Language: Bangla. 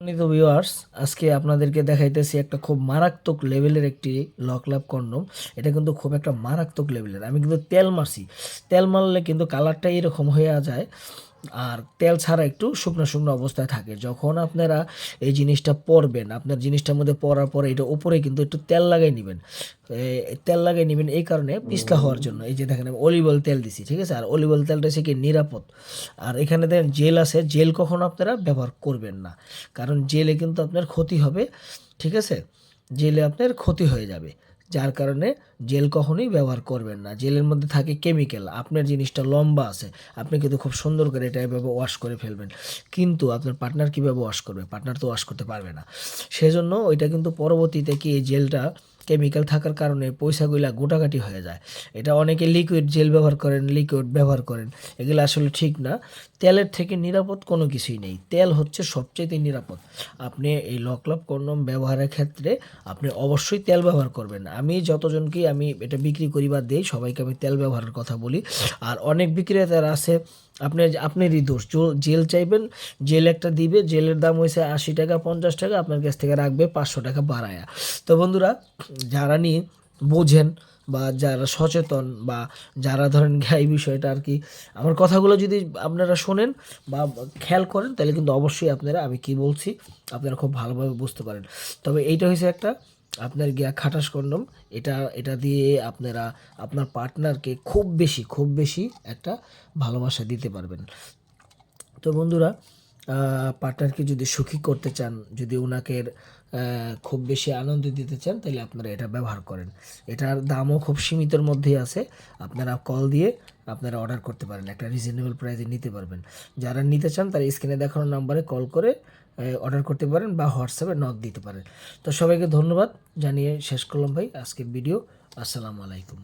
সম্মানিত ভিউয়ার্স আজকে আপনাদেরকে দেখাইতেছি একটা খুব মারাত্মক লেভেলের একটি লক লাভ কন্ডম এটা কিন্তু খুব একটা মারাত্মক লেভেলের আমি কিন্তু তেল মারছি। তেল মারলে কিন্তু কালারটা এরকম হয়ে যায় আর তেল ছাড়া একটু শুকনো শুকনো অবস্থায় থাকে। যখন আপনারা এই জিনিসটা পরবেন, আপনার জিনিসটার মধ্যে পরার পরে এটা উপরে কিন্তু একটু তেল লাগাই নেবেন। তেল লাগাই নেবেন এই কারণে পিছলা হওয়ার জন্য। এই যে দেখেন, আমি অলিভ অয়েল তেল দিছি, ঠিক আছে? আর অলিভ অয়েল তেলটা সে কি নিরাপদ। আর এখানে দেখেন, জেল আছে। জেল কখনো আপনারা ব্যবহার করবেন না। কারণ জেলে কিন্তু আপনার ক্ষতি হবে, ঠিক আছে? জেলে আপনার ক্ষতি হয়ে যাবে। যার কারণে জেল কখনোই ব্যবহার করবেন না। জেলের মধ্যে থাকে কেমিক্যাল আপনার জিনিসটা লম্বা আছে, আপনি কিন্তু খুব সুন্দর করে এটা এভাবে ওয়াশ করে ফেলবেন। কিন্তু আপনার পার্টনার কীভাবে ওয়াশ করবে? পার্টনার তো ওয়াশ করতে পারবে না। সেজন্য ওইটা কিন্তু পরবর্তীতে কি এই জেলটা কেমিক্যাল থাকার কারণে পয়সাগুলা গোটাকাটি হয়ে যায়। এটা অনেকে লিকুইড জেল ব্যবহার করেন লিকুইড ব্যবহার করেন। এগুলো আসলে ঠিক না। তেলের থেকে নিরাপদ কোনো কিছুই নেই। তেল হচ্ছে সবচেয়ে নিরাপদ। আপনি এই লকলাপ কন্ডম ব্যবহারের ক্ষেত্রে আপনি অবশ্যই তেল ব্যবহার করবেন। আমি যতজনকেই আমি এটা বিক্রি করি বা দিই, সবাইকে আমি তেল ব্যবহারের কথা বলি। আর অনেক বিক্রেতারা আছে আপনি আপনারই দোষ। জেল চাইবেন, জেল একটা দিবে, জেলের দাম হয়েছে আশি টাকা, পঞ্চাশ টাকা, আপনার কাছ থেকে রাখবে পাঁচশো টাকা বাড়ায়া। তো বন্ধুরা, যারা নিয়ে বোঝেন বা যারা সচেতন বা যারা ধরেন এই বিষয়টা আর কি, আমার কথাগুলো যদি আপনারা শোনেন বা খেয়াল করেন, তাহলে কিন্তু অবশ্যই আপনারা, আমি কি বলছি, আপনারা খুব ভালোভাবে বুঝতে পারেন। তবে এইটা হয়েছে একটা, আপনার গিয়া খাটাস কন্ডম, এটা এটা দিয়ে আপনারা আপনার পার্টনারকে খুব বেশি খুব বেশি একটা ভালোবাসা দিতে পারবেন। তো বন্ধুরা পার্টনারকে যদি সুখী করতে চান, যদি ওনাকে খুব বেশি আনন্দ দিতে চান, তাহলে আপনারা এটা ব্যবহার করেন। এটার দামও খুব সীমিতর মধ্যেই আছে। আপনারা কল দিয়ে আপনারা অর্ডার করতে পারেন, একটা রিজনেবল প্রাইসে নিতে পারবেন। যারা নিতে চান, তারা স্ক্রিনে দেখানো নাম্বারে কল করে অর্ডার করতে পারেন বা হোয়াটসঅ্যাপে নক দিতে পারেন। তো সবাইকে ধন্যবাদ জানিয়ে শেষ করলাম ভাই, আজকের ভিডিও আসসালামু আলাইকুম।